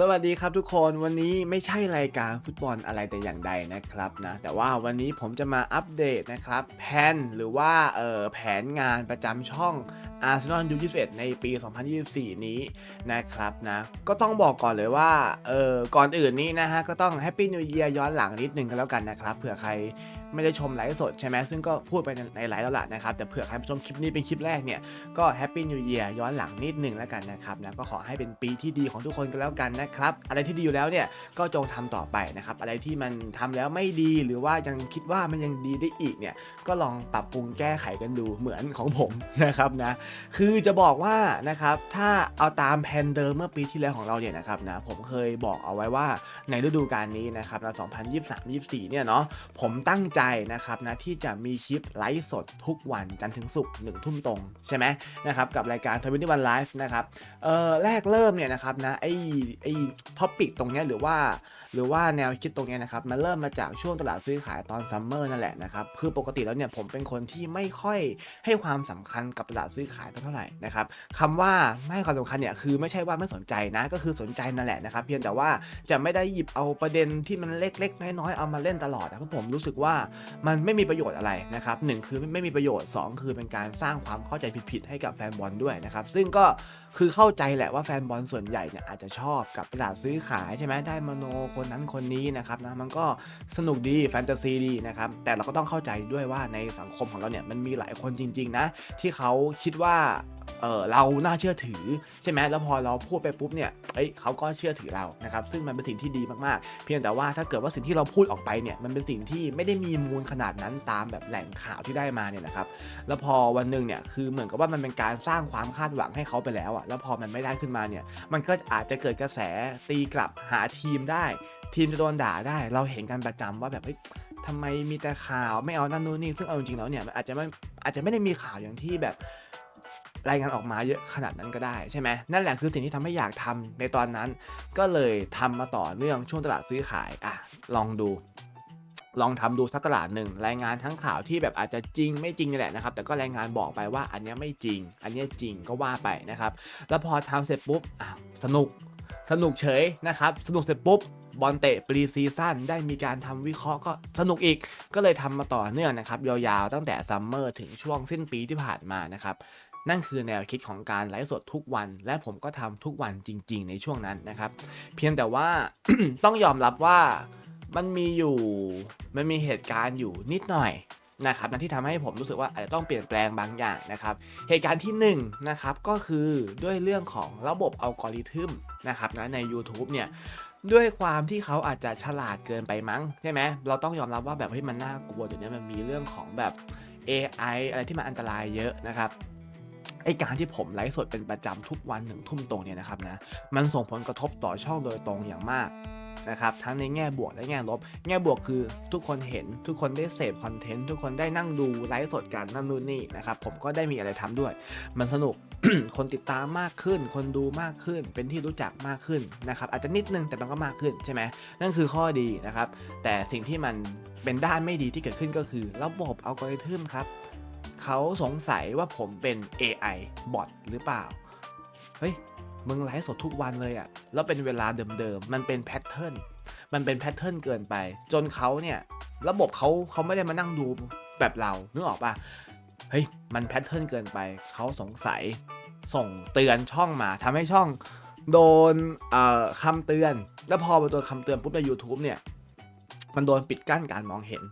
สวัสดีครับทุกคนวันนี้ไม่ใช่รายการฟุตบอลอะไรแต่อย่างใดนะครับนะแต่ว่าวันนี้ผมจะมาอัปเดตนะครับแผนหรือว่าเออแผนงานประจำช่อง Arsenal U21 ในปี 2024 นี้นะครับนะก็ต้องบอกก่อนเลยว่าเออก่อนอื่นนี้นะฮะก็ต้อง Happy New Year ย้อนหลังนิดนึงกันแล้วกันนะครับเผื่อใครไม่ได้ชมไลฟ์สดใช่ไหมซึ่งก็พูดไปในไลฟ์แล้วล่ะนะครับ แต่เผื่อใครชมคลิปนี้เป็นคลิปแรกเนี่ยก็ Happy New Year ย้อนหลังนิดนึงแล้วกันนะครับนะก็ขอให้เป็นปีที่ดีของทุกคนกันแล้วกันนะครับ อะไรที่ดีอยู่แล้วเนี่ยก็จงทำต่อไปนะครับ อะไรที่มันทำแล้วไม่ดีหรือว่ายังคิดว่ามันยังดีได้อีกเนี่ยก็ลองปรับปรุงแก้ไขกันดูเหมือนของผมนะครับนะคือจะบอกว่านะครับถ้าเอาตามแผนเดิมเมื่อปีที่แล้วของเราเนี่ยนะครับนะผมเคยบอกเอาไว้ว่าในฤดูกาลนี้นะครับนะ2023-24 เนี่ยเนาะผมตั้งใจนะครับนะที่จะมีคลิปไลฟ์สดทุกวันจันทร์ถึงศุกร์หนึ่งทุ่มตรงใช่ไหมนะครับกับรายการทวินตี้วันไลฟ์นะครับเอ่อแรกเริ่มเนี่ยนะครับนะไอไอท็อปิกตรงเนี้ยหรือว่า หรือว่าแนวคิดตรงเนี้ยนะครับมันเริ่มมาจากช่วงตลาดซื้อขายตอนซัมเมอร์นั่นแหละนะครับคือปกติแล้วเนี่ยผมเป็นคนที่ไม่ค่อยให้ความสำคัญกับตลาดซื้อขายเท่าไหร่นะครับคำว่าไม่ให้ความสำคัญเนี่ยคือไม่ใช่ว่าไม่สนใจนะก็คือสนใจนั่นแหละนะครับ เพียงแต่ว่าจะไม่ได้หยิบเอาประเด็นที่มันเล็กๆน้อยๆเอามาเล่นตลอดนะเพราะผมรู้สึกว่ามันไม่มีประโยชน์อะไรนะครับหนึ่งคือไม่มีประโยชน์สองคือเป็นการสร้างความเข้าใจผิดๆให้กับแฟนบอลด้วยนะครับซึ่งก็คือเข้าใจแหละว่าแฟนบอลส่วนใหญ่เนี่ยอาจจะชอบกับตลาดซื้อขายใช่ไหมได้มโนคนนั้นคนนี้นะครับนะมันก็สนุกดีแฟนตาซีดีนะครับแต่เราก็ต้องเข้าใจด้วยว่าในสังคมของเราเนี่ยมันมีหลายคนจริง ๆนะที่เขาคิดว่าเออเราน่าเชื่อถือใช่ไหมแล้วพอเราพูดไปปุ๊บเนี่ยเอ้ยเขาก็เชื่อถือเรานะครับซึ่งมันเป็นสิ่งที่ดีมากๆ เพียงแต่ว่าถ้าเกิดว่าสิ่งที่เราพูดออกไปเนี่ยมันเป็นสิ่งที่ไม่ได้มีมูลขนาดนั้นตามแบบแหล่งข่าวที่ได้มาเนี่ยนะครับแล้วพอวันหนึ่งเนี่ยคือเหมือนกับว่ามันเป็นการสร้างความคาดหวังให้เขาไปแล้วอะแล้วพอมันไม่ได้ขึ้นมาเนี่ยมันก็อาจจะเกิดกระแสตีกลับหาทีมได้ ทีมจะโดนด่าได้ เราเห็นกันประจำว่าแบบเฮ้ยทำไมมีแต่ข่าวไม่เอานั่นนู่นนี่ซึ่งเอาจริงๆแล้วเนี่ยมันอาจจะไม่อาจจะไม่ได้มีข่าวอย่างที่แบบ รายงานออกมาเยอะขนาดนั้นก็ได้ใช่ไหมนั่นแหละคือสิ่งที่ทำให้อยากทำในตอนนั้น ก็เลยทำมาต่อเนื่องช่วงตลาดซื้อขายอะลองดู ลองทำดูสักตลาดหนึ่งรายงานทั้งข่าวที่แบบอาจจะจริงไม่จริงนี่แหละนะครับ แต่ก็รายงานบอกไปว่าอันนี้ไม่จริง อันนี้จริงก็ว่าไปนะครับ แล้วพอทำเสร็จปุ๊บอ้าวสนุกสนุกเฉยนะครับ สนุกเสร็จปุ๊บบอลเตะปรีซีซั่นได้มีการทำวิเคราะห์ก็สนุกอีก ก็เลยทำมาต่อเนื่องนะครับ ยาวๆ ตั้งแต่ซัมเมอร์ถึงช่วงสิ้นปีที่ผ่านมานะครับ นั่นคือแนวคิดของการไลฟ์สดทุกวัน และผมก็ทำทุกวันจริง ๆ ในช่วงนั้นนะครับ เพียงแต่ว่าต้องยอมรับว่ามันมีอยู่มันมีเหตุการณ์อยู่นิดหน่อยนะครับนั่นที่ทำให้ผมรู้สึกว่าอาจจะต้องเปลี่ยนแปลงบางอย่างนะครับ เหตุการณ์ที่1นงนะครับก็คือด้วยเรื่องของระบบอัลกอริทึมนะครับนะใน YouTube เนี่ยด้วยความที่เขาอาจจะฉลาดเกินไปมั้งใช่ไหมเราต้องยอมรับว่าแบบเฮ้ยมันน่ากลัวเดี๋ยวนี้มันมีเรื่องของแบบ AI อะไรที่มันอันตรายเยอะนะครับ ไอการที่ผมไลฟ์สดเป็นประจำทุกวันหนึ่งทุ่มตรงเนี่ยนะครับนะมันส่งผลกระทบต่อช่องโดยตรงอย่างมากนะครับทั้งในแง่บวกและแง่ลบ แง่บวกคือทุกคนเห็นทุกคนได้เสพคอนเทนต์ทุกคนได้นั่งดูไลฟ์สดกันนั่นนู่นนี่นะครับผมก็ได้มีอะไรทำด้วย มันสนุกคนติดตามมากขึ้น คนดูมากขึ้น เป็นที่รู้จักมากขึ้นนะครับอาจจะนิดนึงแต่มันก็มากขึ้นใช่ไหมนั่นคือข้อดีนะครับแต่สิ่งที่มันเป็นด้านไม่ดีที่เกิดขึ้นก็คือระบบอัลกอริทึมครับ เขาสงสัยว่าผมเป็น AI บอทหรือเปล่า เฮ้ย มึงไลฟ์สดทุกวันเลยอะ่ะแล้วเป็นเวลาเดิมๆ มันเป็นแพทเทิร์น มันเป็นแพทเทิร์นเกินไป จนเขาเนี่ย ระบบเขาเขาไม่ได้มานั่งดูแบบเรา นึกออกปะเฮ้ย มันแพทเทิร์นเกินไป เขาสงสัย ส่งเตือนช่องมาทำให้ช่องโดนคำเตือน แล้วพอมาโดนคำเตือนปุ๊บใน YouTube เนี่ย มันโดนปิดกั้นการมองเห็น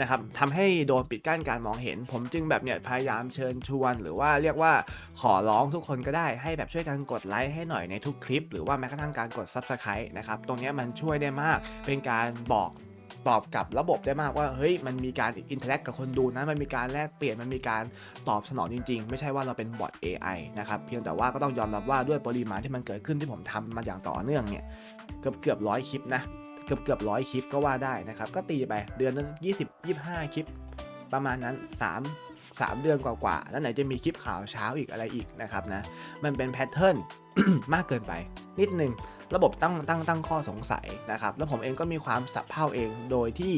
นะครับทำให้โดนปิดกั้นการมองเห็น ผมจึงแบบเนี่ยพยายามเชิญชวนหรือว่าเรียกว่าขอร้องทุกคนก็ได้ให้แบบช่วยกันกดไลค์ให้หน่อยในทุกคลิป หรือว่าแม้กระทั่งการกด Subscribe นะครับตรงเนี้ยมันช่วยได้มากเป็นการบอกตอบกับระบบได้มากว่าเฮ้ยมันมีการอินเทอร์แอคกับคนดูนะมันมีการแลกเปลี่ยนมันมีการตอบสนองจริง ๆ ไม่ใช่ว่าเราเป็นบอท AI นะครับเพียงแต่ว่าก็ต้องยอมรับว่าด้วยปริมาณที่มันเกิดขึ้นที่ผมทำมาอย่างต่อเนื่องเนี่ยเกือบเกือบร้อยคลิปนะ เกือบเกือบร้อยคลิปก็ว่าได้นะครับ ก็ตีไปเดือนนึงยี่สิบยี่ห้าคลิป ประมาณนั้น3 3เดือนกว่าๆ แล้วไหนจะมีคลิปข่าวเช้าอีกอะไรอีกนะครับนะ มันเป็นแพทเทิร์นมากเกินไป นิดนึง ระบบตั้งตั้งตั้งข้อสงสัยนะครับ แล้วผมเองก็มีความสับเพ่าเอง โดยที่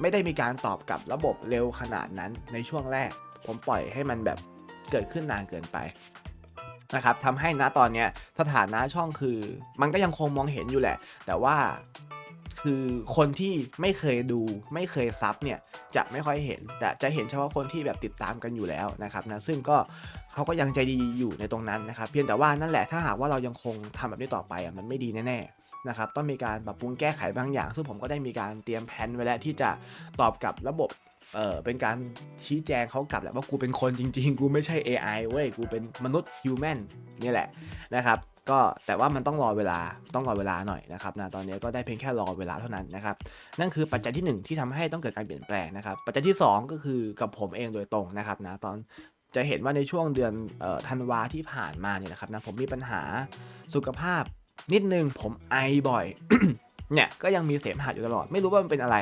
ไม่ได้มีการตอบกับระบบเร็วขนาดนั้นในช่วงแรก ผมปล่อยให้มันแบบเกิดขึ้นนานเกินไปนะครับทำให้ณตอนนี้สถานะช่องคือ มันก็ยังคงมองเห็นอยู่แหละ แต่ว่า คือคนที่ไม่เคยดูไม่เคยซับเนี่ยจะไม่ค่อยเห็น แต่จะเห็นเฉพาะคนที่แบบติดตามกันอยู่แล้วนะครับนะซึ่งก็เขาก็ยังใจดีอยู่ในตรงนั้นนะครับ เพียงแต่ว่านั่นแหละถ้าหากว่าเรายังคงทำแบบนี้ต่อไปอะมันไม่ดีแน่ๆนะครับต้องมีการปรับปรุงแก้ไขบางอย่าง ซึ่งผมก็ได้มีการเตรียมแผนไว้แล้วที่จะตอบกับระบบเออเป็นการชี้แจงเขากลับแหละว่ากูเป็นคนจริง ๆ กูไม่ใช่ AI เว้ยกูเป็นมนุษย์ human นี่แหละนะครับ ก็แต่ว่ามันต้องรอเวลาต้องรอเวลาหน่อยนะครับนะตอนนี้ก็ได้เพียงแค่รอเวลาเท่านั้นนะครับนั่นคือปัจจัยที่ 1 ที่ทำให้ต้องเกิดการเปลี่ยนแปลงนะครับปัจจัยที่ 2 ก็คือกับผมเองโดยตรงนะครับนะตอนจะเห็นว่าในช่วงเดือนออธันวาที่ผ่านมาเนี่ยนะครับนะผมมีปัญหาสุขภาพนิดนึงผมไอบ่อย เนี่ยก็ยังมีเสมหะอยู่ตลอด ไม่รู้ว่ามันเป็นอะไร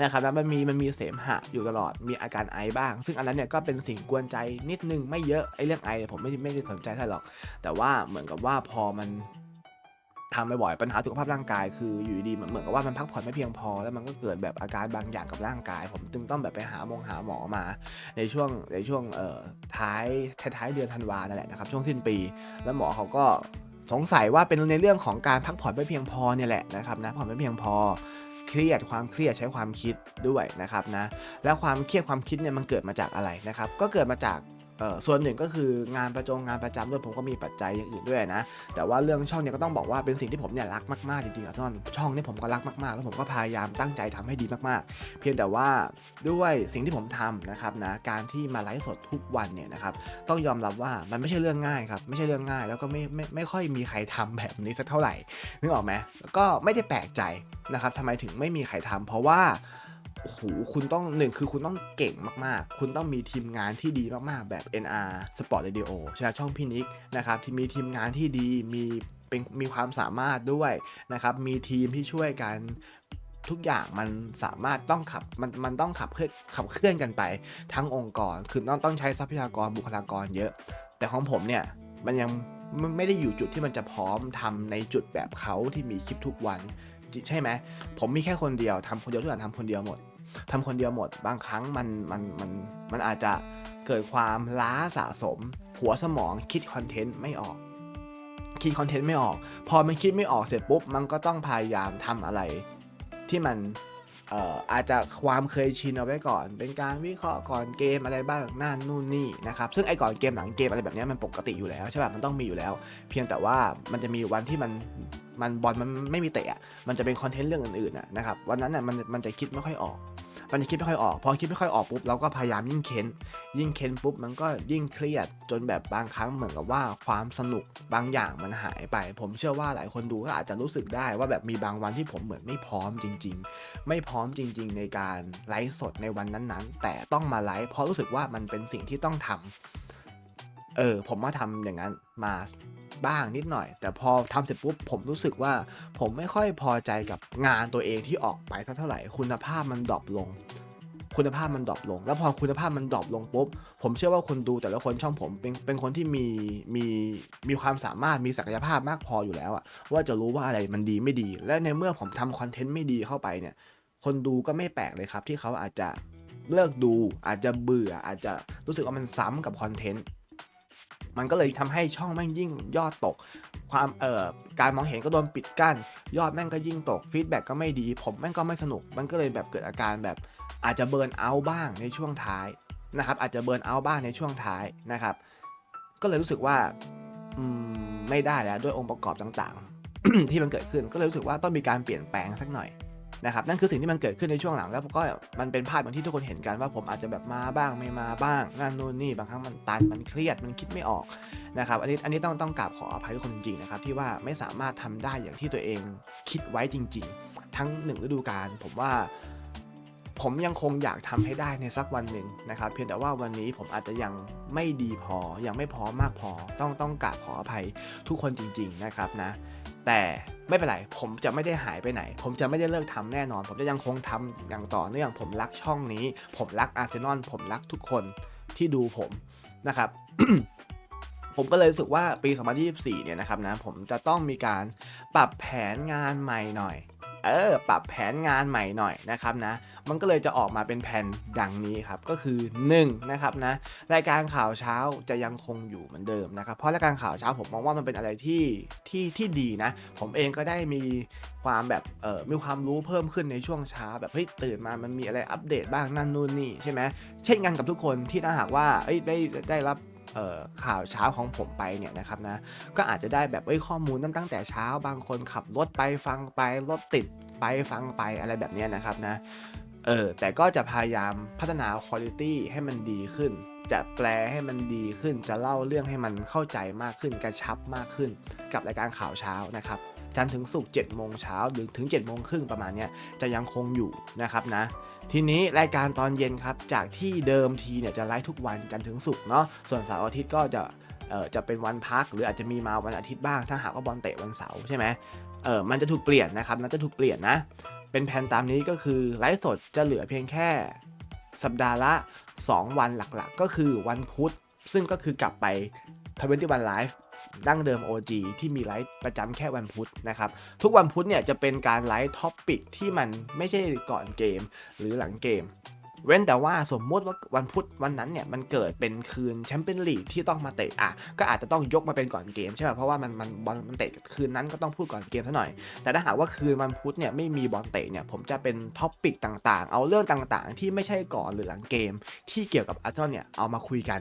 นะครับแล้วมันมีมันมีเสมหะอยู่ตลอด มีอาการไอบ้าง ซึ่งอันนั้นเนี่ยก็เป็นสิ่งกวนใจนิดนึงไม่เยอะไอเรื่องไอผมไม่ไม่ได้สนใจเท่าหรอก แต่ว่าเหมือนกับว่าพอมันทำบ่อยๆปัญหาสุขภาพร่างกายคืออยู่ดีๆมันเหมือนกับว่ามันพักผ่อนไม่เพียงพอ แล้วมันก็เกิดแบบอาการบางอย่างกับร่างกาย ผมจึงต้องแบบไปหาหมงหาหมอมา ในช่วงในช่วงเอ่อท้ายท้ายเดือนธันวานั่นแหละนะครับช่วงสิ้นปี แล้วหมอเขาก็ สงสัยว่าเป็นในเรื่องของการพักผ่อนไม่เพียงพอเนี่ยแหละนะครับนะพักผ่อนไม่เพียงพอเครียดความเครียดใช้ความคิดด้วยนะครับนะแล้วความเครียดความคิดเนี่ยมันเกิดมาจากอะไรนะครับ ก็เกิดมาจาก ส่วนหนึ่งก็คืองานประจงงานประจำด้วยผมก็มีปัจจัยอย่างอื่นด้วยนะ แต่ว่าเรื่องช่องเนี่ยก็ต้องบอกว่าเป็นสิ่งที่ผมเนี่ยรักมากๆจริงๆอะช่องช่องเนี่ยผมก็รักมากๆ แล้วผมก็พยายามตั้งใจทำให้ดีมากๆ เพียงแต่ว่าด้วยสิ่งที่ผมทำนะครับนะการที่มาไลฟ์สดทุกวันเนี่ยนะครับต้องยอมรับว่ามันไม่ใช่เรื่องง่ายครับไม่ใช่เรื่องง่าย แล้วก็ไม่ไม่ไม่ค่อยมีใครทำแบบนี้สักเท่าไหร่นึกออกไหมแล้วก็ไม่ได้แปลกใจนะครับทำไมถึงไม่มีใครทำเพราะว่า โอ้โหคุณต้องหนึ่งคือคุณต้องเก่งมากๆ คุณต้องมีทีมงานที่ดีมากๆ แบบ NR Sport Radio ใช่ช่องพี่นิกนะครับที่มีทีมงานที่ดีมีเป็นมีความสามารถด้วยนะครับ มีทีมที่ช่วยกันทุกอย่างมันสามารถต้องขับมันมันต้องขับเคลื่อขับเคลื่อนกันไปทั้งองค์กร คือต้องต้องใช้ทรัพยากรบุคลากรเยอะ แต่ของผมเนี่ยมันยังไม่ไม่ได้อยู่จุดที่มันจะพร้อมทำในจุดแบบเขาที่มีคลิปทุกวันใช่ไหมผมมีแค่คนเดียวทำคนเดียวทุกอย่างทำคนเดียวหมด ทำคนเดียวหมด บางครั้งมันมันมันมันอาจจะเกิดความล้าสะสม หัวสมองคิดคอนเทนต์ไม่ออก คิดคอนเทนต์ไม่ออก พอมันคิดไม่ออกเสร็จปุ๊บ มันก็ต้องพยายามทำอะไร ที่มันเอ่ออาจจะความเคยชินเอาไว้ก่อน เป็นการวิเคราะห์ก่อนเกมอะไรบ้างนั่นนู่นนี่นะครับ ซึ่งไอ้ก่อนเกมหลังเกมอะไรแบบนี้มันปกติอยู่แล้วใช่ป่ะมันต้องมีอยู่แล้ว เพียงแต่ว่ามันจะมีวันที่มันมันบอลมันไม่มีเตะมันจะเป็นคอนเทนต์เรื่องอื่นๆอะนะครับวันนั้นน่ะมันมันจะคิดไม่ค่อยออก มันจะคิดไม่ค่อยออก พอคิดไม่ค่อยออกปุ๊บเราก็พยายามยิ่งเค้น ยิ่งเค้นปุ๊บมันก็ยิ่งเครียดจนแบบบางครั้งเหมือนกับว่าความสนุกบางอย่างมันหายไป ผมเชื่อว่าหลายคนดูก็อาจจะรู้สึกได้ว่าแบบมีบางวันที่ผมเหมือนไม่พร้อมจริง ๆ ไม่พร้อมจริง ๆ ในการไลฟ์สดในวันนั้นๆ แต่ต้องมาไลฟ์เพราะรู้สึกว่ามันเป็นสิ่งที่ต้องทำเออผมมาทำอย่างนั้นมา บ้างนิดหน่อย แต่พอทำเสร็จปุ๊บผมรู้สึกว่า ผมไม่ค่อยพอใจกับงานตัวเองที่ออกไปสักเท่าไหร่คุณภาพมันดรอปลง คุณภาพมันดรอปลง แล้วพอคุณภาพมันดรอปลงปุ๊บผมเชื่อว่าคนดูแต่ละคนช่องผมเป็นเป็นคนที่มีมีมีความสามารถมีศักยภาพมากพออยู่แล้วอะว่าจะรู้ว่าอะไรมันดีไม่ดี และในเมื่อผมทำคอนเทนต์ไม่ดีเข้าไปเนี่ย คนดูก็ไม่แปลกเลยครับ ที่เขาอาจจะเลิกดูอาจจะเบื่ออาจจะรู้สึกว่ามันซ้ำกับคอนเทนต์ มันก็เลยทำให้ช่องแม่งยิ่งยอดตก ความเอ่อการมองเห็นก็โดนปิดกั้น ยอดแม่งก็ยิ่งตกฟีดแบ็กก็ไม่ดี ผมแม่งก็ไม่สนุก มันก็เลยแบบเกิดอาการแบบอาจจะเบิร์นเอาบ้างในช่วงท้ายนะครับอาจจะเบิร์นเอาบ้างในช่วงท้ายนะครับ ก็เลยรู้สึกว่าอืมไม่ได้แล้วด้วยองค์ประกอบต่างๆ ที่มันเกิดขึ้นก็เลยรู้สึกว่าต้องมีการเปลี่ยนแปลงสักหน่อย นะครับนั่นคือสิ่งที่มันเกิดขึ้นในช่วงหลังแล้วก็มันเป็นภาพอย่างที่ทุกคนเห็นกันว่าผมอาจจะแบบมาบ้างไม่มาบ้างนั่นนู่นนี่บางครั้งมันตันมันเครียดมันคิดไม่ออกนะครับอันนี้อันนี้ต้องต้องกราบขออภัยทุกคนจริงๆนะครับที่ว่าไม่สามารถทำได้อย่างที่ตัวเองคิดไว้จริง ๆ ทั้งหนึ่งฤดูกาลผมว่าผมยังคงอยากทำให้ได้ในสักวันหนึ่งนะครับ เพียงแต่ว่าวันนี้ผมอาจจะยังไม่ดีพอยังไม่พร้อมมากพอต้องต้องกราบขออภัยทุกคนจริง ๆนะครับนะ แต่ ไม่เป็นไร ผมจะไม่ได้หายไปไหน ผมจะไม่ได้เลิกทำแน่นอน ผมจะยังคงทำอย่างต่อเนื่อง ผมรักช่องนี้ ผมรักอาร์เซนอล ผมรักทุกคนที่ดูผมนะครับ ผมก็เลยรู้สึกว่าปี 2024 เนี่ยนะครับนะ ผมจะต้องมีการปรับแผนงานใหม่หน่อย เออปรับแผนงานใหม่หน่อยนะครับนะ มันก็เลยจะออกมาเป็นแผนดังนี้ครับ ก็คือ1นะครับนะรายการข่าวเช้าจะยังคงอยู่เหมือนเดิมนะครับเพราะรายการข่าวเช้าผมมองว่ามันเป็นอะไรที่ที่ที่ดีนะ ผมเองก็ได้มีความแบบเออมีความรู้เพิ่มขึ้นในช่วงเช้าแบบเฮ้ยตื่นมามันมีอะไรอัปเดตบ้างนั่นนู่นนี่ใช่ไหมเช่นกันกับทุกคนที่ถ้าหากว่าเอ้ยได้ได้รับ ข่าวเช้าของผมไปเนี่ยนะครับนะก็อาจจะได้แบบเอ้ยข้อมูลตั้งแต่เช้าบางคนขับรถไปฟังไปรถติดไปฟังไปอะไรแบบนี้นะครับนะเออแต่ก็จะพยายามพัฒนาคุณภาพให้มันดีขึ้น จะแปลให้มันดีขึ้น จะเล่าเรื่องให้มันเข้าใจมากขึ้นกระชับมากขึ้น กับรายการข่าวเช้านะครับ จันทร์ถึงศุกร์7โมงเช้าหรือถึง7โมงครึ่งประมาณนี้จะยังคงอยู่นะครับนะ ทีนี้รายการตอนเย็นครับ จากที่เดิมทีเนี่ยจะไลฟ์ทุกวันจันทร์ถึงศุกร์เนาะส่วนเสาร์อาทิตย์ก็จะเอ่อจะเป็นวันพัก หรืออาจจะมีมาวันอาทิตย์บ้าง ถ้าหากว่าบอลเตะวันเสาร์ใช่ไหมเออมันจะถูกเปลี่ยนนะครับนะจะถูกเปลี่ยนนะ เป็นแผนตามนี้ก็คือไลฟ์สดจะเหลือเพียงแค่สัปดาห์ละ 2 วันหลักๆ ก็คือวันพุธ ซึ่งก็คือกลับไป21วันไลฟ์ ดั้งเดิม OG ที่มีไลฟ์ประจำแค่วันพุธนะครับ ทุกวันพุธเนี่ยจะเป็นการไลฟ์ท็อปปิกที่มันไม่ใช่ก่อนเกมหรือหลังเกมเว้นแต่ว่าสมมติว่าวันพุธวันนั้นเนี่ยมันเกิดเป็นคืนแชมเปี้ยนลีกที่ต้องมาเตะอะก็อาจจะต้องยกมาเป็นก่อนเกมใช่ไหมเพราะว่ามันมันบอลมันเตะคืนนั้นก็ต้องพูดก่อนเกมซะหน่อย แต่ถ้าหากว่าคืนวันพุธเนี่ยไม่มีบอลเตะเนี่ยผมจะเป็นท็อปปิกต่างๆ เอาเรื่องต่างๆ ที่ไม่ใช่ก่อนหรือหลังเกม ที่เกี่ยวกับอาร์เซนอลเนี่ยเอามาคุยกัน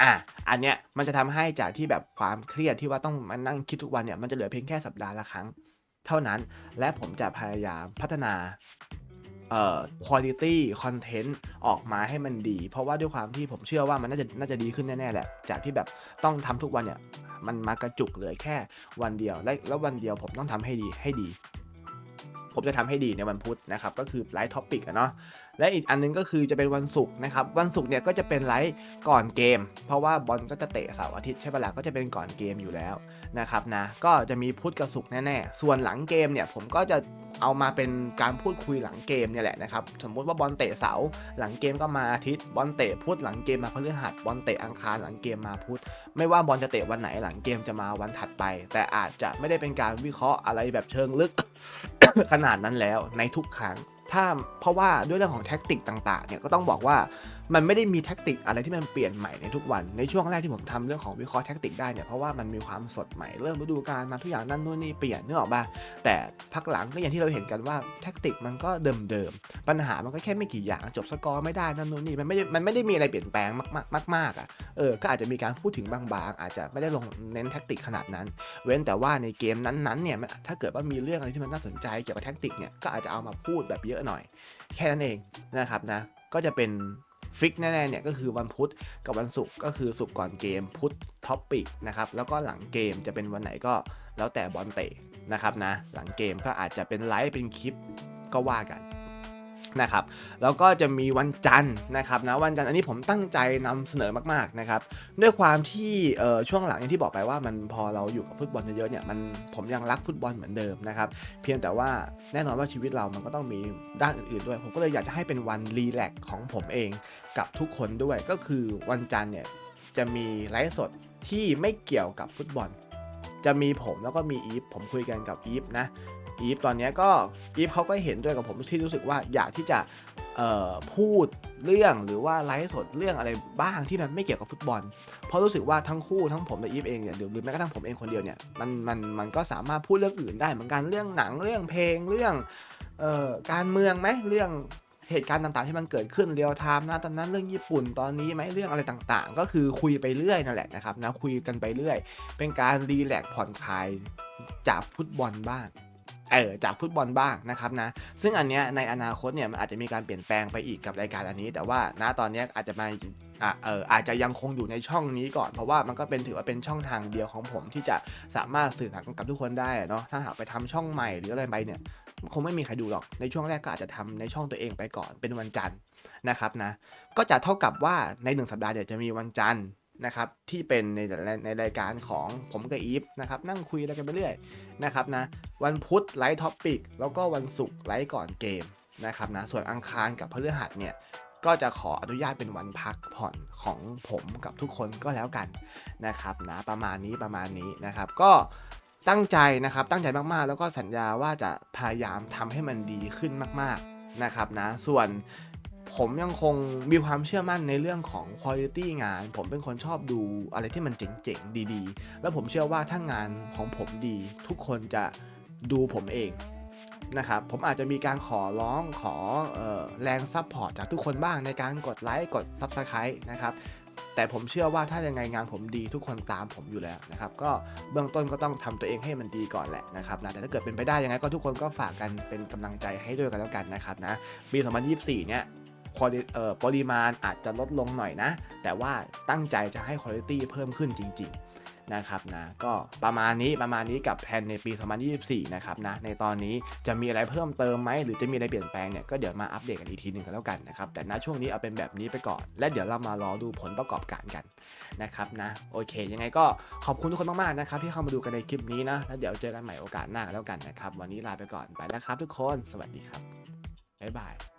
อะอันเนี้ยมันจะทำให้จากที่แบบความเครียดที่ว่าต้องมานั่งคิดทุกวันเนี่ยมันจะเหลือเพียงแค่สัปดาห์ละครั้ง เท่านั้น และผมจะพยายามพัฒนาเอ่อ quality content ออกมาให้มันดี เพราะว่าด้วยความที่ผมเชื่อว่ามันน่าจะน่าจะดีขึ้นแน่ๆแหละ จากที่แบบต้องทำทุกวันเนี่ยมันมากระจุกเหลือแค่วันเดียวและแล้ววันเดียวผมต้องทำให้ดีให้ดี ผมจะทำให้ดีในวันพุธนะครับ ก็คือไลฟ์ท็อปิกอะเนาะ และอีกอันนึงก็คือจะเป็นวันศุกร์นะครับ วันศุกร์เนี่ยก็จะเป็นไลฟ์ก่อนเกม เพราะว่าบอลก็จะเตะเสาร์อาทิตย์ใช่ปะล่ะก็จะเป็นก่อนเกมอยู่แล้วนะครับนะ ก็จะมีพุธกับศุกร์แน่ๆ ส่วนหลังเกมเนี่ยผมก็จะเอามาเป็นการพูดคุยหลังเกมเนี่ยแหละนะครับ สมมุติว่าบอลเตะเสาร์หลังเกมก็มาอาทิตย์ บอลเตะพุธหลังเกมมาพฤหัสบอลเตะอังคารหลังเกมมาพุธ ไม่ว่าบอลจะเตะวันไหนหลังเกมจะมาวันถัดไป แต่อาจจะไม่ได้เป็นการวิเคราะห์อะไรแบบเชิงลึกขนาดนั้นแล้วในทุกครั้ง ถ้าเพราะว่าด้วยเรื่องของแท็กติกต่างๆเนี่ยก็ต้องบอกว่า มันไม่ได้มีแท็กติกอะไรที่มันเปลี่ยนใหม่ในทุกวัน ในช่วงแรกที่ผมทำเรื่องของวิเคราะห์แท็กติกได้เนี่ย เพราะว่ามันมีความสดใหม่ เริ่มฤดูกาลมาทุกอย่างนั่นนู่นนี่เปลี่ยนนึกออกป่ะแต่พักหลังก็อย่างที่เราเห็นกันว่าแท็กติกมันก็เดิมๆ ปัญหามันก็แค่ไม่กี่อย่างจบสกอร์ไม่ได้นั่นนู่นนี่มันไม่มันไม่ได้มีอะไรเปลี่ยนแปลงมากๆมากๆอะ เออ ก็อาจจะมีการพูดถึงบางๆ อาจจะไม่ได้ลงเน้นแท็กติกขนาดนั้น เว้นแต่ว่าในเกมนั้นๆเนี่ยถ้าเกิดว่ามีเรื่องอะไรที่มันน่าสนใจเกี่ยวกับแท็กติกเนี่ยก็อาจจะเอามาพูดแบบเยอะหน่อย แค่นั้นเองนะครับนะก็จะเป็น ฟิกแน่ๆเนี่ยก็คือวันพุธกับวันศุกร์ก็คือศุกร์ก่อนเกมพุธท็อปปิกนะครับแล้วก็หลังเกมจะเป็นวันไหนก็แล้วแต่บอลเตะนะครับนะหลังเกมก็อาจจะเป็นไลฟ์เป็นคลิปก็ว่ากัน นะครับแล้วก็จะมีวันจันทร์นะครับนะวันจันทร์อันนี้ผมตั้งใจนำเสนอมากๆนะครับด้วยความที่ช่วงหลังอย่างที่บอกไปว่ามันพอเราอยู่กับฟุตบอลเยอะๆเนี่ยมันผมยังรักฟุตบอลเหมือนเดิมนะครับเพียงแต่ว่าแน่นอนว่าชีวิตเรามันก็ต้องมีด้านอื่นๆด้วย ผมก็เลยอยากจะให้เป็นวันรีแลกซ์ของผมเองกับทุกคนด้วยก็คือวันจันทร์เนี่ยจะมีไลฟ์สดที่ไม่เกี่ยวกับฟุตบอล จะมีผมแล้วก็มีอีฟผมคุยกันกับอีฟนะ อีฟตอนนี้ก็อีฟเขาก็เห็นด้วยกับผมที่รู้สึกว่าอยากที่จะพูดเรื่องหรือว่าไลฟ์สดเรื่องอะไรบ้างที่มันไม่เกี่ยวกับฟุตบอล เพราะรู้สึกว่าทั้งคู่ทั้งผมและอีฟเองเนี่ยหรือแม้กระทั่งผมเองคนเดียวเนี่ยมันมันมันก็สามารถพูดเรื่องอื่นได้เหมือนกันเรื่องหนังเรื่องเพลงเรื่องออการเมืองไหมเรื่องเหตุการณ์ต่างๆที่มันเกิดขึ้นเรียลไทม์นะตอนนั้นเรื่องญี่ปุ่นตอนนี้ไหมเรื่องอะไรต่างๆ ก็คือคุยไปเรื่อยนั่นแหละนะครับนะคุยกันไปเรื่อย เป็นการรีแลกซ์ผ่อนคลายจากฟุตบอลบ้าง เออจากฟุตบอลบ้างนะครับนะซึ่งอันเนี้ยในอนาคตเนี่ยมันอาจจะมีการเปลี่ยนแปลงไปอีกกับรายการอันนี้ แต่ว่าณตอนเนี้ยอาจจะมาอะเอออาจจะยังคงอยู่ในช่องนี้ก่อน เพราะว่ามันก็เป็นถือว่าเป็นช่องทางเดียวของผมที่จะสามารถสื่อสารกับทุกคนได้เนาะถ้าหากไปทำช่องใหม่หรืออะไรไปเนี่ยคงไม่มีใครดูหรอกในช่วงแรกก็อาจจะทำในช่องตัวเองไปก่อนเป็นวันจันทร์นะครับนะก็จะเท่ากับว่าในหนึ่งสัปดาห์เนี่ยวจะมีวันจันทร์ นะครับที่เป็นในในรายการของผมกับอีฟนะครับนั่งคุยอะไรกันไปเรื่อยนะครับนะวันพุธไลฟ์ท็อปปิกแล้วก็วันศุกร์ไลฟ์ก่อนเกมนะครับนะส่วนอังคารกับพฤหัสเนี่ยก็จะขออนุญาตเป็นวันพักผ่อนของผมกับทุกคนก็แล้วกันนะครับนะประมาณนี้ประมาณนี้นะครับ ก็ตั้งใจนะครับตั้งใจมากๆ แล้วก็สัญญาว่าจะพยายามทำให้มันดีขึ้นมาก ๆนะครับนะส่วน ผมยังคงมีความเชื่อมั่นในเรื่องของคุณภาพงาน ผมเป็นคนชอบดูอะไรที่มันเจ๋งๆ ดีๆ แล้วผมเชื่อว่าถ้างานของผมดี ทุกคนจะดูผมเองนะครับผมอาจจะมีการขอร้องขอออแรงซัพพอร์ตจากทุกคนบ้างในการกดไลค์กด Subscribe นะครับแต่ผมเชื่อว่าถ้ายังไงงานผมดีทุกคนตามผมอยู่แล้วนะครับก็เบื้องต้นก็ต้องทำตัวเองให้มันดีก่อนแหละนะครับนะแต่ถ้าเกิดเป็นไปได้ยังไงก็ทุกคนก็ฝากกันเป็นกำลังใจให้ด้วยกันแล้วกันนะครับนะปี 2024 เนี่ยควอลิเอ่อ ปริมาณอาจจะลดลงหน่อยนะ แต่ว่าตั้งใจจะให้คุณภาพเพิ่มขึ้นจริง ๆนะครับนะก็ประมาณนี้ประมาณนี้กับแผนในปี 2024 นะครับนะในตอนนี้จะมีอะไรเพิ่มเติมไหมหรือจะมีอะไรเปลี่ยนแปลงเนี่ยก็เดี๋ยวมาอัปเดตกันอีกทีหนึ่งกันแล้วกันนะครับแต่ณช่วงนี้เอาเป็นแบบนี้ไปก่อน และเดี๋ยวเรามารอดูผลประกอบการกันนะครับนะโอเค ยังไงก็ขอบคุณทุกคนมากๆนะครับที่เข้ามาดูกันในคลิปนี้นะแล้วเดี๋ยวเจอกันใหม่โอกาสหน้าแล้วกันนะครับวันนี้ลาไปก่อนไปแล้วครับทุกคน สวัสดีครับบ๊ายบาย